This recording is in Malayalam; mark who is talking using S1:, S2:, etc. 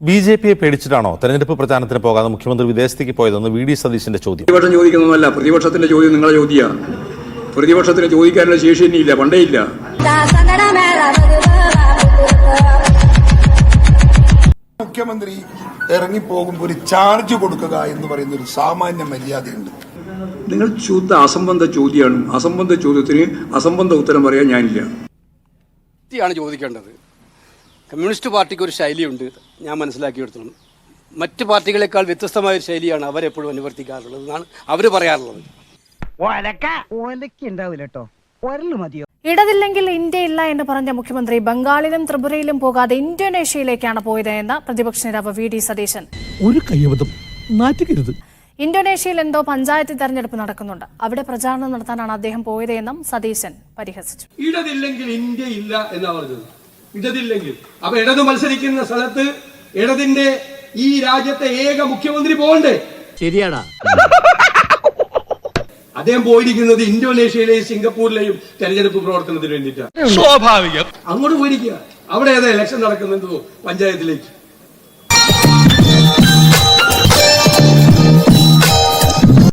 S1: ബി ജെ പിയെ പേടിച്ചിട്ടാണോ തെരഞ്ഞെടുപ്പ് പ്രചാരണത്തിന് പോകാതെ മുഖ്യമന്ത്രി വിദേശത്തേക്ക് പോയതെന്ന് വി ഡി സതീശന്റെ ചോദ്യം?
S2: പ്രതിപക്ഷം ചോദിക്കുന്നതല്ല പ്രതിപക്ഷത്തിന്റെ ചോദ്യം നിങ്ങളെ ചോദ്യ പ്രതിപക്ഷത്തിന് ചോദിക്കാനുള്ള ശേഷി ഇനിയില്ല പണ്ടേ ഇല്ല.
S3: മുഖ്യമന്ത്രി ഇറങ്ങിപ്പോകുമ്പോൾ ഒരു ചാർജ് കൊടുക്കുക എന്ന് പറയുന്ന ഒരു സാമാന്യ മര്യാദയുണ്ട്.
S2: നിങ്ങൾ ശുദ്ധ അസംബന്ധ ചോദ്യമാണ്. അസംബന്ധ ചോദ്യത്തിന് അസംബന്ധ ഉത്തരം പറയാൻ ഞാനില്ല.
S4: ചോദിക്കേണ്ടത്. കമ്മ്യൂണിസ്റ്റ് പാർട്ടിക്ക് ഒരു ശൈലിയുണ്ട്. ഞാൻ മനസ്സിലാക്കി മനസ്സിലാക്കിയെടുത്തോളം മറ്റ് പാർട്ടികളെക്കാൾ വ്യത്യസ്തമായ ഒരു ശൈലിയാണ് അവരെപ്പോഴും അനുവർത്തിക്കാറുള്ളത്. എന്നാണ് അവർ പറയാറുള്ളത്.
S5: ഇടതില്ലെങ്കിൽ ഇന്ത്യ ഇല്ല മതിയോ?
S6: ഇടതില്ലെങ്കിൽ ഇന്ത്യയില്ല എന്ന് പറഞ്ഞ മുഖ്യമന്ത്രി ബംഗാളിലും ത്രിപുരയിലും പോകാതെ ഇന്തോനേഷ്യയിലേക്കാണ് പോയത് എന്ന് പ്രതിപക്ഷ നേതാവ് വി ഡി സതീശൻ.
S7: ഒരു കയ്യബദ്ധം
S6: ഇന്തോനേഷ്യയിൽ എന്തോ പഞ്ചായത്ത് തെരഞ്ഞെടുപ്പ് നടക്കുന്നുണ്ട്. അവിടെ പ്രചാരണം നടത്താനാണ് അദ്ദേഹം പോയത് എന്നും സതീശൻ പരിഹസിച്ചു.
S8: ഇടതില്ലെങ്കിൽ ഇന്ത്യ ഇല്ല എന്നാ പറഞ്ഞത്? ഇടതില്ലെങ്കിൽ അപ്പൊ ഇടതു മത്സരിക്കുന്ന സ്ഥലത്ത് ഇടതിന്റെ ഈ രാജ്യത്തെ ഏക മുഖ്യമന്ത്രി പോകണ്ടേ?
S7: ശരിയാടാ.
S8: അദ്ദേഹം പോയിരിക്കുന്നത് ഇന്തോനേഷ്യയിലെയും സിംഗപ്പൂരിലെയും തെരഞ്ഞെടുപ്പ് പ്രവർത്തനത്തിന് വേണ്ടിയിട്ടാണ്. സ്വാഭാവികം. അങ്ങോട്ട് പോയിരിക്കുക. അവിടെ ഏതാ ഇലക്ഷൻ നടക്കുന്നുണ്ടോ പഞ്ചായത്തിലേക്ക്.